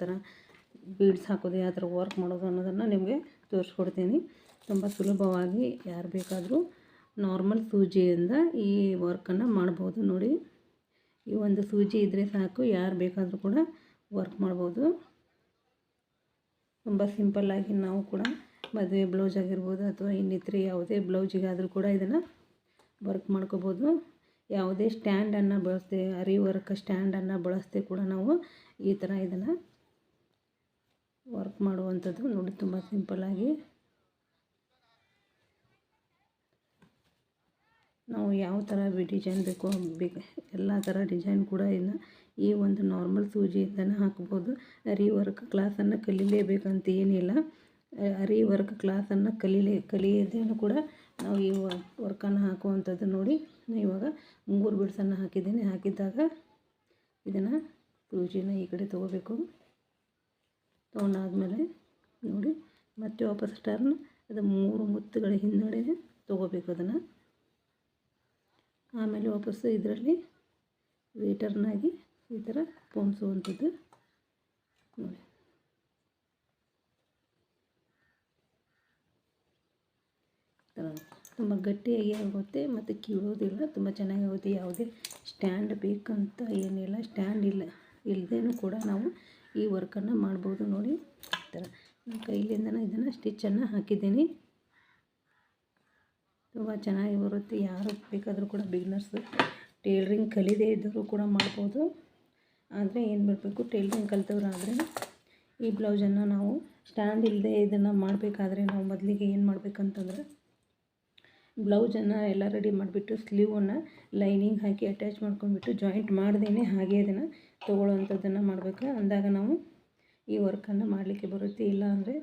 ಥರ ಬೀಡ್ಸ್ ಹಾಕೋದು ಯಾವ ಥರ ವರ್ಕ್ ಮಾಡೋದು ಅನ್ನೋದನ್ನು ನಿಮಗೆ ತೋರಿಸ್ಕೊಡ್ತೀನಿ. ತುಂಬ ಸುಲಭವಾಗಿ ಯಾರು ಬೇಕಾದರೂ ನಾರ್ಮಲ್ ಸೂಜಿಯಿಂದ ಈ ವರ್ಕನ್ನು ಮಾಡ್ಬೋದು ನೋಡಿ. ಈ ಒಂದು ಸೂಜಿ ಇದ್ದರೆ ಸಾಕು, ಯಾರು ಬೇಕಾದರೂ ಕೂಡ ವರ್ಕ್ ಮಾಡ್ಬೋದು. ತುಂಬ ಸಿಂಪಲ್ಲಾಗಿ ನಾವು ಕೂಡ ಮದುವೆ ಬ್ಲೌಸ್ ಆಗಿರ್ಬೋದು ಅಥವಾ ಇನ್ನಿತರೆ ಯಾವುದೇ ಬ್ಲೌಸಿಗಾದರೂ ಕೂಡ ಇದನ್ನು ವರ್ಕ್ ಮಾಡ್ಕೋಬೋದು. ಯಾವುದೇ ಸ್ಟ್ಯಾಂಡನ್ನು ಬಳಸ್ತೇವೆ ಅರಿ ವರ್ಕ್ ಸ್ಟ್ಯಾಂಡನ್ನು ಬಳಸದೆ ಕೂಡ ನಾವು ಈ ಥರ ಇದನ್ನು ವರ್ಕ್ ಮಾಡುವಂಥದ್ದು ನೋಡಿ ತುಂಬ ಸಿಂಪಲ್ಲಾಗಿ ನಾವು ಯಾವ ಥರ ಡಿಸೈನ್ ಬೇಕೋ ಬೇಕು ಎಲ್ಲ ಥರ ಡಿಸೈನ್ ಕೂಡ ಇಲ್ಲ. ಈ ಒಂದು ನಾರ್ಮಲ್ ಸೂಜಿಯಿಂದನೇ ಹಾಕ್ಬೋದು. ಅರಿ ವರ್ಕ್ ಕ್ಲಾಸನ್ನು ಕಲೀಲೇಬೇಕಂತ ಏನಿಲ್ಲ. ಅರಿ ವರ್ಕ್ ಕ್ಲಾಸನ್ನು ಕಲೀಲೇ, ಕಲಿಯೋದೇನು ಕೂಡ ನಾವು ಈ ವರ್ಕನ್ನು ಹಾಕುವಂಥದ್ದು ನೋಡಿ. ಇವಾಗ ಮೂರು ಬಿಡ್ಸನ್ನು ಹಾಕಿದ್ದೀನಿ. ಹಾಕಿದ್ದಾಗ ಇದನ್ನು ಸೂಜಿನ ಈ ಕಡೆ ತೊಗೋಬೇಕು. ತೊಗೊಂಡಾದ್ಮೇಲೆ ನೋಡಿ, ಮತ್ತೆ ವಾಪಸ್ ಟರ್ನ್ ಅದು ಮೂರು ಮುತ್ತುಗಳ ಹಿಂದುಗಡೆ ತೊಗೋಬೇಕು ಅದನ್ನು. ಆಮೇಲೆ ವಾಪಸ್ಸು ಇದರಲ್ಲಿ ರಿಟರ್ನಾಗಿ ಈ ಥರ ಪೋಣಿಸುವಂಥದ್ದು. ನೋಡಿ. ತುಂಬ ಗಟ್ಟಿಯಾಗಿ ಆಗುತ್ತೆ ಮತ್ತು ಕೀಳೋದಿಲ್ಲ, ತುಂಬ ಚೆನ್ನಾಗಿ ಆಗುತ್ತೆ. ಯಾವುದೇ ಸ್ಟ್ಯಾಂಡ್ ಬೇಕಂತ ಏನಿಲ್ಲ ಸ್ಟ್ಯಾಂಡ್ ಇಲ್ಲ. ಇಲ್ಲದೇನೂ ಕೂಡ ನಾವು ಈ ವರ್ಕನ್ನು ಮಾಡ್ಬೋದು ನೋಡಿ. ಈ ಥರ. ನಮ್ಮ ಕೈಲಿಂದನೇ ಇದನ್ನು ಸ್ಟಿಚ್ಚನ್ನು ಹಾಕಿದ್ದೀನಿ. ತುಂಬ ಚೆನ್ನಾಗಿ ಬರುತ್ತೆ. ಯಾರು ಬೇಕಾದರೂ ಕೂಡ ಬಿಗ್ನರ್ಸ್ ಟೇಲ್ರಿಂಗ್ ಕಲಿದೇ ಇದ್ದರೂ ಕೂಡ ಮಾಡ್ಬೋದು. ಆದರೆ ಏನು ಮಾಡಬೇಕು? ಟೇಲ್ರಿಂಗ್ ಕಲಿತವ್ರು ಆದರೆ ಈ ಬ್ಲೌಸನ್ನು ನಾವು ಸ್ಟ್ಯಾಂಡ್ ಇಲ್ಲದೆ ಇದನ್ನು ಮಾಡಬೇಕಾದ್ರೆ ನಾವು ಮೊದಲಿಗೆ ಏನು ಮಾಡಬೇಕಂತಂದ್ರೆ ಬ್ಲೌಸನ್ನು ಎಲ್ಲ ರೆಡಿ ಮಾಡಿಬಿಟ್ಟು ಸ್ಲೀವನ್ನು ಲೈನಿಂಗ್ ಹಾಕಿ ಅಟ್ಯಾಚ್ ಮಾಡ್ಕೊಂಡ್ಬಿಟ್ಟು ಜಾಯಿಂಟ್ ಮಾಡ್ದೇ ಹಾಗೆ ಅದನ್ನು ತೊಗೊಳ್ಳೋವಂಥದ್ದನ್ನು ಮಾಡಬೇಕು. ಅಂದಾಗ ನಾವು ಈ ವರ್ಕನ್ನು ಮಾಡಲಿಕ್ಕೆ ಬರುತ್ತೆ. ಇಲ್ಲ ಅಂದರೆ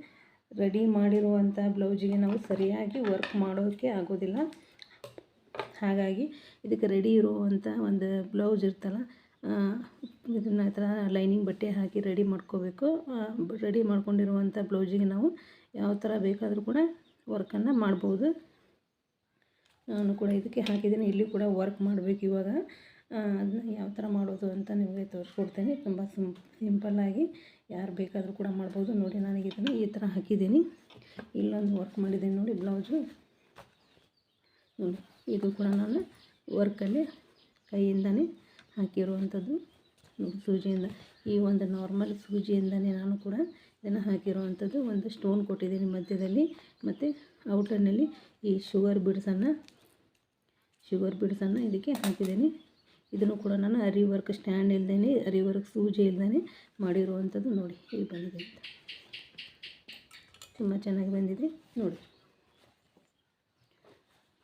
ರೆಡಿ ಮಾಡಿರುವಂಥ ಬ್ಲೌಸಿಗೆ ನಾವು ಸರಿಯಾಗಿ ವರ್ಕ್ ಮಾಡೋಕ್ಕೆ ಆಗೋದಿಲ್ಲ. ಹಾಗಾಗಿ ಇದಕ್ಕೆ ರೆಡಿ ಇರುವಂಥ ಒಂದು ಬ್ಲೌಸ್ ಇರ್ತಲ್ಲ ಇದನ್ನ ಥರ ಲೈನಿಂಗ್ ಬಟ್ಟೆ ಹಾಕಿ ರೆಡಿ ಮಾಡ್ಕೋಬೇಕು. ರೆಡಿ ಮಾಡ್ಕೊಂಡಿರುವಂಥ ಬ್ಲೌಸಿಗೆ ನಾವು ಯಾವ ಥರ ಬೇಕಾದರೂ ಕೂಡ ವರ್ಕನ್ನು ಮಾಡ್ಬೋದು. ನಾನು ಕೂಡ ಇದಕ್ಕೆ ಹಾಕಿದ್ದೀನಿ. ಇಲ್ಲಿ ಕೂಡ ವರ್ಕ್ ಮಾಡಬೇಕು ಇವಾಗ. ಅದನ್ನ ಯಾವ ಥರ ಮಾಡೋದು ಅಂತ ನಿಮಗೆ ತೋರಿಸ್ಕೊಡ್ತೇನೆ. ತುಂಬ ಸಿಂ ಸಿಂಪಲ್ಲಾಗಿ ಯಾರು ಬೇಕಾದರೂ ಕೂಡ ಮಾಡ್ಬೋದು. ನೋಡಿ, ನನಗೆ ಇದನ್ನು ಈ ಥರ ಹಾಕಿದ್ದೀನಿ. ಇಲ್ಲೊಂದು ವರ್ಕ್ ಮಾಡಿದ್ದೀನಿ ನೋಡಿ, ಬ್ಲೌಸು. ನೋಡಿ, ಇದು ಕೂಡ ನಾನು ವರ್ಕಲ್ಲಿ ಕೈಯಿಂದನೇ ಹಾಕಿರುವಂಥದ್ದು. ಸೂಜಿಯಿಂದ, ಈ ಒಂದು ನಾರ್ಮಲ್ ಸೂಜಿಯಿಂದನೇ ನಾನು ಕೂಡ ಇದನ್ನು ಹಾಕಿರುವಂಥದ್ದು. ಒಂದು ಸ್ಟೋನ್ ಕೊಟ್ಟಿದ್ದೀನಿ ಮಧ್ಯದಲ್ಲಿ. ಮತ್ತು ಔಟರ್ನಲ್ಲಿ ಈ ಶುಗರ್ ಬಿಡ್ಸನ್ನು ಶುಗರ್ ಬಿಡ್ಸನ್ನು ಇದಕ್ಕೆ ಹಾಕಿದ್ದೀನಿ. ಇದನ್ನು ಕೂಡ ನಾನು ಅರಿ ವರ್ಕ್ ಸ್ಟ್ಯಾಂಡ್ ಇಲ್ದೇ ಅರಿ ವರ್ಕ್ ಸೂಜಿ ಇಲ್ದೇ ಮಾಡಿರುವಂಥದ್ದು ನೋಡಿ ಈಗ ಬಂದಿದೆ ಅಂತ. ತುಂಬ ಚೆನ್ನಾಗಿ ಬಂದಿದೆ, ನೋಡಿ.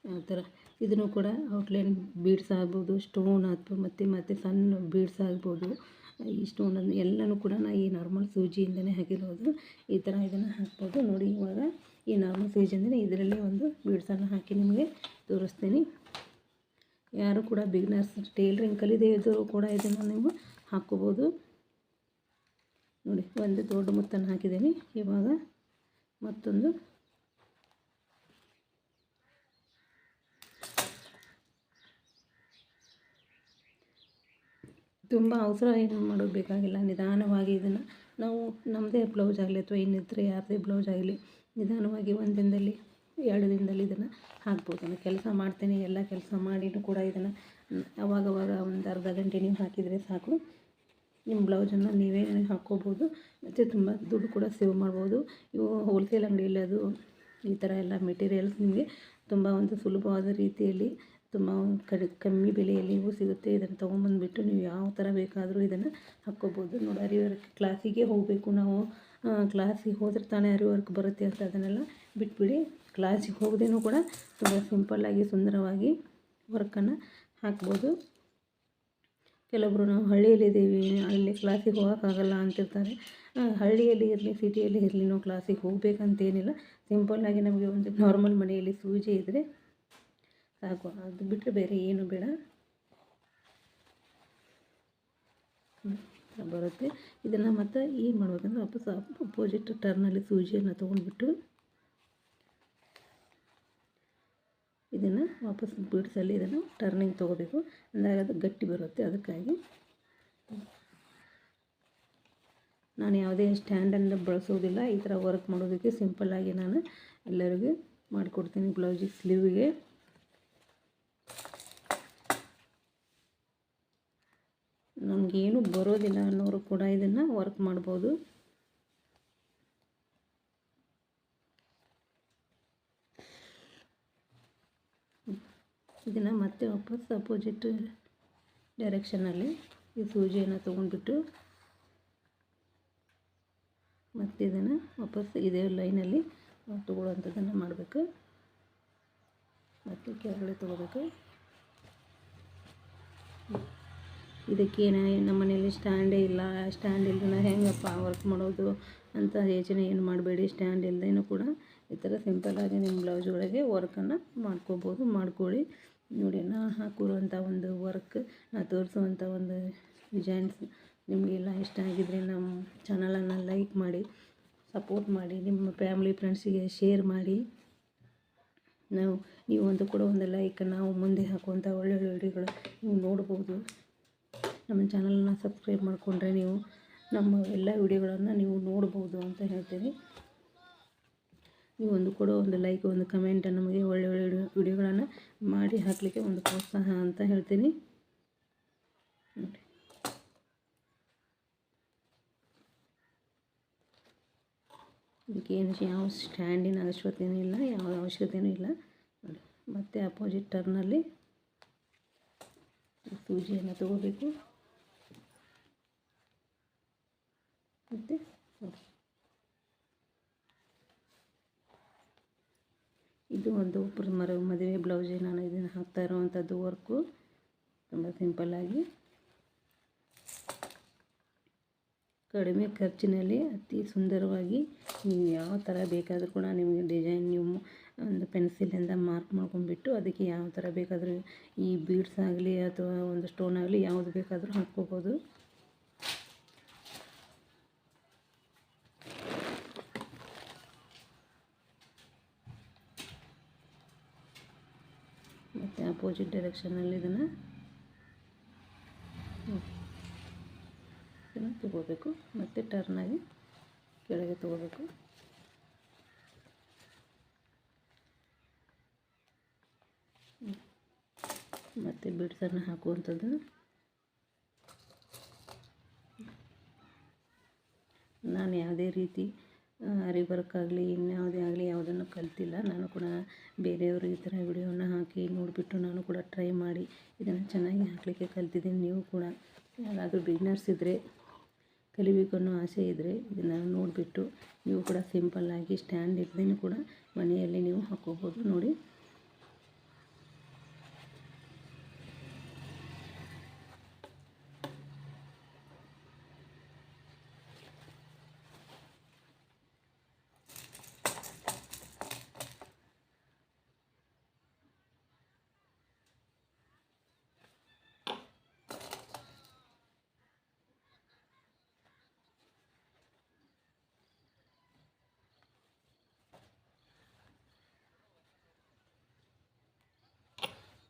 ಆ ಥರ. ಇದನ್ನು ಕೂಡ ಔಟ್ಲೈನ್ ಬೀಡ್ಸ್ ಆಗ್ಬೋದು ಸ್ಟೋನ್ ಅಥವಾ ಮತ್ತು ಮತ್ತು ಸಣ್ಣ ಬೀಡ್ಸ್ ಆಗ್ಬೋದು. ಈ ಸ್ಟೋನನ್ನು ಎಲ್ಲನೂ ಕೂಡ ನಾನು ಈ ನಾರ್ಮಲ್ ಸೂಜಿಯಿಂದನೇ ಹಾಕಿರೋದು. ಈ ಥರ ಇದನ್ನು ಹಾಕ್ಬೋದು. ನೋಡಿ, ಇವಾಗ ಈ ನಾರ್ಮಲ್ ಸೂಜಿಯಿಂದನೇ ಇದರಲ್ಲಿ ಒಂದು ಬೀಡ್ಸನ್ನು ಹಾಕಿ ನಿಮಗೆ ತೋರಿಸ್ತೀನಿ. ಯಾರು ಕೂಡ ಬಿಗ್ನರ್ಸ್ ಟೇಲ್ರಿಂಗ್ ಕಲಿದೇ ಇದ್ದರೂ ಕೂಡ ಇದನ್ನು ನೀವು ಹಾಕ್ಕೋಬೋದು ನೋಡಿ, ಒಂದು ದೊಡ್ಡ ಮುತ್ತನ್ನು ಹಾಕಿದ್ದೀನಿ. ಇವಾಗ ಮತ್ತೊಂದು. ತುಂಬ ಅವಸರ ಏನು ಮಾಡೋದು ನಿಧಾನವಾಗಿ ಇದನ್ನು ನಾವು ನಮ್ಮದೇ ಬ್ಲೌಸ್ ಆಗಲಿ ಅಥವಾ ಇನ್ನಿದ್ರೆ ಯಾರದೇ ಬ್ಲೌಸ್ ಆಗಲಿ ನಿಧಾನವಾಗಿ ಒಂದಿನದಲ್ಲಿ ದಿನದಲ್ಲಿ ಎರಡು ದಿನದಲ್ಲಿ ಇದನ್ನು ಹಾಕ್ಬೋದು. ನಾನು ಕೆಲಸ ಮಾಡ್ತೇನೆ, ಎಲ್ಲ ಕೆಲಸ ಮಾಡಿನೂ ಕೂಡ ಇದನ್ನು ಅವಾಗವಾಗ ಒಂದು ಅರ್ಧ ಗಂಟೆ ನೀವು ಹಾಕಿದರೆ ಸಾಕು. ನಿಮ್ಮ ಬ್ಲೌಸನ್ನು ನೀವೇ ಹಾಕ್ಕೋಬೋದು. ಮತ್ತು ತುಂಬ ದುಡ್ಡು ಕೂಡ ಸೇವ್ ಮಾಡ್ಬೋದು. ಇವು ಹೋಲ್ಸೇಲ್ ಅಂಗಡಿಯಲ್ಲಿ ಅದು ಈ ಥರ ಎಲ್ಲ ಮೆಟೀರಿಯಲ್ಸ್ ನಿಮಗೆ ತುಂಬ ಒಂದು ಸುಲಭವಾದ ರೀತಿಯಲ್ಲಿ ತುಂಬ ಕಡಿ, ಕಮ್ಮಿ ಬೆಲೆಯಲ್ಲಿ ಇವು ಸಿಗುತ್ತೆ. ಇದನ್ನು ತೊಗೊಂಬಂದುಬಿಟ್ಟು ನೀವು ಯಾವ ಥರ ಬೇಕಾದರೂ ಇದನ್ನು ಹಾಕ್ಕೋಬೋದು. ನೋಡಿ ಅರಿ ವರ್ಕ್ ಕ್ಲಾಸಿಗೆ ಹೋಗಬೇಕು ನಾವು. ಕ್ಲಾಸಿಗೆ ಹೋದ್ರೆ ತಾನೇ ಅರಿ ವರ್ಕ್ ಬರುತ್ತೆ ಅಂತ ಅದನ್ನೆಲ್ಲ ಬಿಟ್ಬಿಡಿ. ಕ್ಲಾಸಿಗೆ ಹೋಗದೇನೂ ಕೂಡ ತುಂಬ ಸಿಂಪಲ್ಲಾಗಿ ಸುಂದರವಾಗಿ ವರ್ಕನ್ನು ಹಾಕ್ಬೋದು. ಕೆಲವೊಬ್ಬರು ನಾವು ಹಳ್ಳಿಯಲ್ಲಿದ್ದೀವಿ, ಅಲ್ಲಿ ಕ್ಲಾಸಿಗೆ ಹೋಗೋಕ್ಕಾಗಲ್ಲ ಅಂತಿರ್ತಾರೆ. ಹಳ್ಳಿಯಲ್ಲಿ ಇರಲಿ, ಸಿಟಿಯಲ್ಲಿ ಇರಲಿ, ನಾವು ಕ್ಲಾಸಿಗೆ ಹೋಗಬೇಕಂತೇನಿಲ್ಲ. ಸಿಂಪಲ್ಲಾಗಿ ನಮಗೆ ಒಂದು ನಾರ್ಮಲ್ ಮನೆಯಲ್ಲಿ ಸೂಜಿ ಇದ್ದರೆ ಸಾಕು. ಅದು ಬಿಟ್ಟರೆ ಬೇರೆ ಏನು ಬೇಡ. ಬರುತ್ತೆ. ಇದನ್ನು ಮತ್ತೆ ಏನು ಮಾಡ್ಬೇಕಂದ್ರೆ ವಾಪಸ್ ಅಪೋಸಿಟ್ ಟರ್ನಲ್ಲಿ ಸೂಜಿಯನ್ನು ತೊಗೊಂಡ್ಬಿಟ್ಟು ಇದನ್ನು ವಾಪಸ್ ಬೀಡ್ಸಲ್ಲಿ ಇದನ್ನು ಟರ್ನಿಂಗ್ ತೊಗೋಬೇಕು. ಅಂದಾಗ ಅದು ಗಟ್ಟಿ ಬರುತ್ತೆ ಅದಕ್ಕಾಗಿ. ನಾನು ಯಾವುದೇ ಸ್ಟ್ಯಾಂಡನ್ನು ಬಳಸೋದಿಲ್ಲ. ಈ ಥರ ವರ್ಕ್ ಮಾಡೋದಕ್ಕೆ ಸಿಂಪಲ್ಲಾಗಿ ನಾನು ಎಲ್ಲರಿಗೂ ಮಾಡಿಕೊಡ್ತೀನಿ ಬ್ಲೌಸಿಗೆ ಸ್ಲೀವಿಗೆ ನಮಗೇನು ಬರೋದಿಲ್ಲ ಅನ್ನೋರು ಕೂಡ ಇದನ್ನು ವರ್ಕ್ ಮಾಡ್ಬೋದು. ಇದನ್ನು ಮತ್ತೆ ವಾಪಸ್ ಅಪೋಸಿಟ್ ಡೈರೆಕ್ಷನಲ್ಲಿ ಈ ಸೂಜಿಯನ್ನು ತೊಗೊಂಡ್ಬಿಟ್ಟು ಮತ್ತು ಇದನ್ನು ವಾಪಸ್ ಇದೇ ಲೈನಲ್ಲಿ ತೊಗೊಳ್ಳೋವಂಥದ್ದನ್ನು ಮಾಡಬೇಕು. ಮತ್ತು ಕೆಳಗಡೆ ತೊಗೋಬೇಕು. ಇದಕ್ಕೇನು ನಮ್ಮ ಮನೆಯಲ್ಲಿ ಸ್ಟ್ಯಾಂಡೇ ಇಲ್ಲ ಸ್ಟ್ಯಾಂಡ್ ಇಲ್ಲದೆ ಹೆಂಗಪ್ಪ ವರ್ಕ್ ಮಾಡೋದು ಅಂತ ಯೋಚನೆ ಏನು ಮಾಡಬೇಡಿ ಸ್ಟ್ಯಾಂಡ್ ಇಲ್ಲದೇನೂ ಕೂಡ ಈ ಥರ ಸಿಂಪಲ್ಲಾಗಿ ನಿಮ್ಮ ಬ್ಲೌಸ್ ಒಳಗೆ ವರ್ಕನ್ನು ಮಾಡ್ಕೋಬೋದು, ಮಾಡ್ಕೊಳ್ಳಿ. ನೋಡಿ ನಾನು ಹಾಕಿರುವಂಥ ಒಂದು ವರ್ಕ್ ನಾ ತೋರಿಸುವಂಥ ಒಂದು ಡಿಸೈನ್ಸ್ ನಿಮಗೆಲ್ಲ ಇಷ್ಟ ಆಗಿದ್ದರೆ ನಮ್ಮ ಚಾನಲನ್ನು ಲೈಕ್ ಮಾಡಿ ಸಪೋರ್ಟ್ ಮಾಡಿ, ನಿಮ್ಮ ಫ್ಯಾಮಿಲಿ ಫ್ರೆಂಡ್ಸಿಗೆ ಶೇರ್ ಮಾಡಿ. ನಾವು, ನೀವು ಒಂದು ಕೂಡ ಒಂದು ಲೈಕ್ ನಾವು ಮುಂದೆ ಹಾಕುವಂಥ ಒಳ್ಳೊಳ್ಳೆ ವಿಡಿಯೋಗಳು ನೀವು ನೋಡ್ಬೋದು. ನಮ್ಮ ಚಾನಲನ್ನು ಸಬ್ಸ್ಕ್ರೈಬ್ ಮಾಡಿಕೊಂಡ್ರೆ ನೀವು ನಮ್ಮ ಎಲ್ಲ ವಿಡಿಯೋಗಳನ್ನು ನೀವು ನೋಡ್ಬೋದು ಅಂತ ಹೇಳ್ತೀನಿ. ನೀವು ಒಂದು ಕೊಡೋ ಒಂದು ಲೈಕ್ ಒಂದು ಕಮೆಂಟ್ ನಮಗೆ ಒಳ್ಳೆ ಒಳ್ಳೆ ವಿಡಿಯೋಗಳನ್ನು ಮಾಡಿ ಹಾಕಲಿಕ್ಕೆ ಒಂದು ಪ್ರೋತ್ಸಾಹ ಅಂತ ಹೇಳ್ತೀನಿ. ನೋಡಿ. ಇದಕ್ಕೇನು ಯಾವ ಸ್ಟ್ಯಾಂಡಿನ ಅವಶ್ಯಕತೆಯೂ ಇಲ್ಲ, ಯಾವ ಅವಶ್ಯಕತೆಯೂ ಇಲ್ಲ. ನೋಡಿ. ಮತ್ತು ಅಪೋಸಿಟ್ ಟರ್ನಲ್ಲಿ ಸೂಜಿಯನ್ನು ತಗೋಬೇಕು. ಮತ್ತು ಇದು ಒಂದು ಮರ, ಮದುವೆ ಬ್ಲೌಸಿಗೆ ನಾನು ಇದನ್ನು ಹಾಕ್ತಾ ಇರೋವಂಥದ್ದು ವರ್ಕು. ತುಂಬ ಸಿಂಪಲ್ಲಾಗಿ ಕಡಿಮೆ ಖರ್ಚಿನಲ್ಲಿ, ಅತಿ ಸುಂದರವಾಗಿ ನೀವು ಯಾವ ಥರ ಬೇಕಾದರೂ ಕೂಡ ನಿಮಗೆ ಡಿಸೈನ್ ನೀವು ಒಂದು ಪೆನ್ಸಿಲಿಂದ ಮಾರ್ಕ್ ಮಾಡ್ಕೊಂಡ್ಬಿಟ್ಟು ಅದಕ್ಕೆ ಯಾವ ಥರ ಬೇಕಾದರೂ ಈ ಬೀಡ್ಸ್ ಆಗಲಿ ಅಥವಾ ಒಂದು ಸ್ಟೋನ್ ಆಗಲಿ ಯಾವುದು ಬೇಕಾದರೂ ಹಾಕ್ಕೋಬೋದು ಮತ್ತು ಅಪೋಸಿಟ್ ಡೈರೆಕ್ಷನಲ್ಲಿ ಇದನ್ನು ಇದನ್ನು ತಗೋಬೇಕು. ಮತ್ತು ಟರ್ನಾಗಿ ಕೆಳಗೆ ತಗೋಬೇಕು. ಮತ್ತು ಬಿಡ್ಸನ್ನು ಹಾಕುವಂಥದ್ದು. ನಾನು ಯಾವುದೇ ರೀತಿ ಅರಿ ಆಗಲಿ ಇನ್ಯಾವುದೇ ಆಗಲಿ ಯಾವುದನ್ನು ಕಲ್ತಿಲ್ಲ. ನಾನು ಕೂಡ ಬೇರೆಯವರು ಈ ಥರ ವಿಡಿಯೋನ ಹಾಕಿ ನೋಡಿಬಿಟ್ಟು ನಾನು ಕೂಡ ಟ್ರೈ ಮಾಡಿ ಇದನ್ನು ಚೆನ್ನಾಗಿ ಹಾಕಲಿಕ್ಕೆ ಕಲ್ತಿದ್ದೀನಿ ನೀವು ಕೂಡ. ಯಾರಾದರೂ ಬಿಗ್ನರ್ಸ್ ಇದ್ದರೆ ಕಲಿಬೇಕು ಅನ್ನೋ ಆಸೆ ಇದ್ದರೆ ಇದನ್ನು ನೋಡಿಬಿಟ್ಟು ನೀವು ಕೂಡ ಸಿಂಪಲ್ಲಾಗಿ ಸ್ಟ್ಯಾಂಡ್ ಇಲ್ಲದೇ ಕೂಡ ಮನೆಯಲ್ಲಿ ನೀವು ಹಾಕ್ಕೋಬೋದು ನೋಡಿ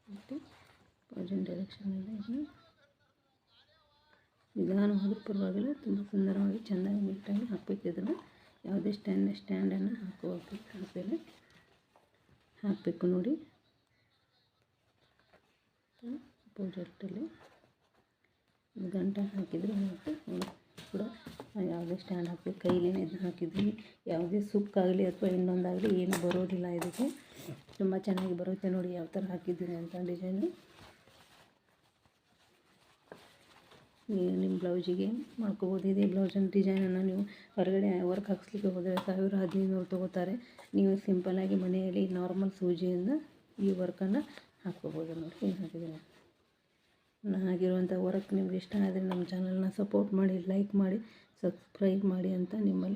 ಮತ್ತು ಪಾಸಿಟಿವ್ ಡೈರೆಕ್ಷನಲ್ಲಿ ಇದನ್ನು ನಿಧಾನವಾದ ಪರವಾಗಿಲ್ಲ, ತುಂಬ ಸುಂದರವಾಗಿ ಚೆನ್ನಾಗಿ ನೀಟಾಗಿ ಹಾಕಬೇಕು ಯಾವುದೇ ಸ್ಟ್ಯಾಂಡ್ ಸ್ಟ್ಯಾಂಡನ್ನು ಹಾಕೋಬೇಕು ಹಾಕಬೇಕು ಹಾಕಬೇಕು ನೋಡಿ. ಪ್ರಾಜೆಕ್ಟಲ್ಲಿ ಗಂಟೆ ಹಾಕಿದರೆ ಮತ್ತು ಕೂಡ ಯಾವುದೇ ಸ್ಟ್ಯಾಂಡ್ ಹಾಕಬೇಕು. ಕೈಲೇ ಇದನ್ನು ಹಾಕಿದ್ವಿ ಯಾವುದೇ ಸುಕ್ಕಾಗಲಿ ಅಥವಾ ಇನ್ನೊಂದಾಗಲಿ ಏನು ಬರೋದಿಲ್ಲ ಇದಕ್ಕೆ. ತುಂಬ ಚೆನ್ನಾಗಿ ಬರುತ್ತೆ ನೋಡಿ ಯಾವ ಥರ ಹಾಕಿದ್ದೀನಿ ಅಂತ ಡಿಸೈನು. ನೀವು ನಿಮ್ಮ ಬ್ಲೌಸಿಗೆ ಮಾಡ್ಕೋಬೋದು. ಇದೇ ಬ್ಲೌಸನ್ನ ಡಿಸೈನನ್ನು ನೀವು ಹೊರಗಡೆ ವರ್ಕ್ ಹಾಕ್ಸ್ಲಿಕ್ಕೆ ಹೋದರೆ ಸಾವಿರ ಹದಿನೈದು ತೊಗೋತಾರೆ. ನೀವು ಸಿಂಪಲ್ಲಾಗಿ ಮನೆಯಲ್ಲಿ ನಾರ್ಮಲ್ ಸೂಜಿಯಿಂದ ಈ ವರ್ಕನ್ನು ಹಾಕ್ಕೋಬೋದು ನೋಡಿ. ಏನು ಹಾಕಿದ್ದೀನಿ? ನಾನು ಹಾಕಿರುವಂಥ ವರ್ಕ್ ನಿಮ್ಗೆ ಇಷ್ಟ ಆದರೆ ನಮ್ಮ ಚಾನಲ್ನ ಸಪೋರ್ಟ್ ಮಾಡಿ, ಲೈಕ್ ಮಾಡಿ, ಸಬ್ಸ್ಕ್ರೈಬ್ ಮಾಡಿ ಅಂತ ನಿಮ್ಮಲ್ಲಿ